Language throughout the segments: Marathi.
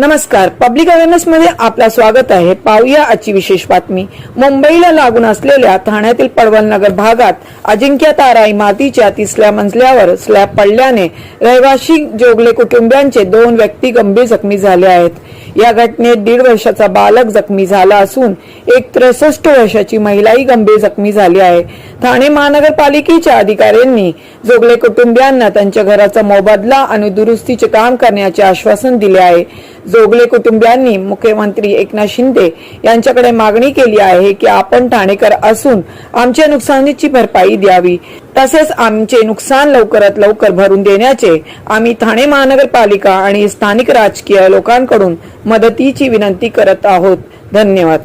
नमस्कार. पब्लिक अवेअरनेस मध्ये आपला स्वागत आहे. पाहूया आजची विशेष बातमी. मुंबईला लागून असलेल्या ठाण्यातील पडवल नगर भागात अजिंक्य तारा इमारतीच्या तिसऱ्या मजल्यावर स्लॅब पडल्याने रहिवाशी जोगले कुटुंबियांचे दोन व्यक्ती गंभीर जखमी झाले आहेत. या घटनेत दीड वर्षाचा बालक जखमी झाला असून एक त्रेसष्ट वर्षाची महिलाही गंभीर जखमी झाली आहे. ठाणे महानगरपालिकेच्या अधिकाऱ्यांनी जोगले कुटुंबियांना त्यांच्या घराचा मोबदला आणि दुरुस्तीचे काम करण्याचे आश्वासन दिले आहे. जोगले कुटुंबियांनी मुख्यमंत्री एकनाथ शिंदे यांच्याकडे मागणी केली आहे की आपण ठाणेकर असून आमच्या नुकसानीची भरपाई द्यावी. तसेच आमचे नुकसान लवकरात लवकर भरून देण्याचे आम्ही ठाणे महानगरपालिका आणि स्थानिक राजकीय लोकांकडून मदतीची विनंती करत आहोत. धन्यवाद.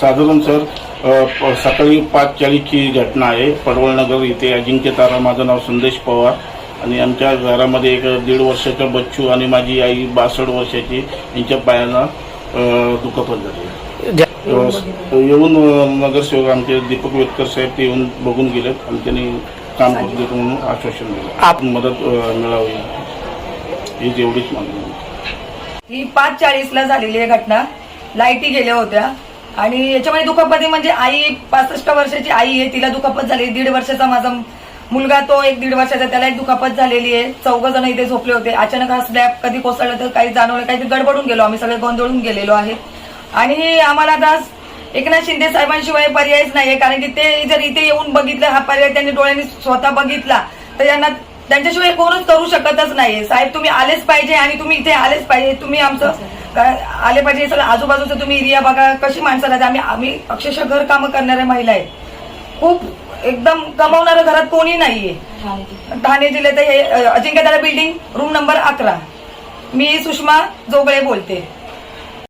साधारण सर सकाळी पाच चाळीसची घटना आहे. पडवळनगर इथे अजिंक्य तारा माझं नाव संदेश पवार. आणि आमच्या घरामध्ये एक दीड वर्षाचा बच्चू आणि माझी आई बासष्ट वर्षाची यांच्या पायानं अ, दुखापत झाली. येऊन नगरसेवक आमचे दीपक वेटकर साहेब ते येऊन बघून गेलेत आणि त्यांनी काम म्हणून आश्वासन दिलं. आपण मदत मिळावी. हीच एवढीच मागणी. ही पाच चाळीसला झालेली आहे घटना. लाईटी गेल्या होत्या. आणि याच्यामध्ये दुखापती म्हणजे आई पासष्ट वर्षाची आई आहे तिला दुखापत झाली. दीड वर्षाचा माझा मुलगा तो एक दीड वर्षाचा त्याला एक दुखापत झालेली आहे. चौघ जण इथे झोपले होते. अचानक हा स्लॅब कधी कोसळला तर काही जाणवलं काही गडबडून गेलो. आम्ही सगळे गोंधळून गेलेलो आहे. आणि आम्हाला आता एकनाथ शिंदे साहेबांशिवाय पर्यायच नाहीये. कारण की ते जर इथे येऊन बघितलं हा पर्याय त्यांनी डोळ्यांनी स्वतः बघितला तर यांना त्यांच्याशिवाय कोणच करू शकतच नाहीये. साहेब तुम्ही आलेच पाहिजे आणि तुम्ही इथे आलेच पाहिजे. तुम्ही आमचं आले पाहिजे सर सगळं आजूबाजूचं तुम्ही एरिया बघा. कशी माणसं राहते आम्ही आम्ही अक्षरशः घर कामं करणाऱ्या महिला आहेत. खूप एकदम कमावणारं घरात कोणी नाहीये. ठाणे जिल्ह्यात हे अजिंक्यदारा बिल्डिंग रूम नंबर अकरा. मी सुषमा जोगळे बोलते.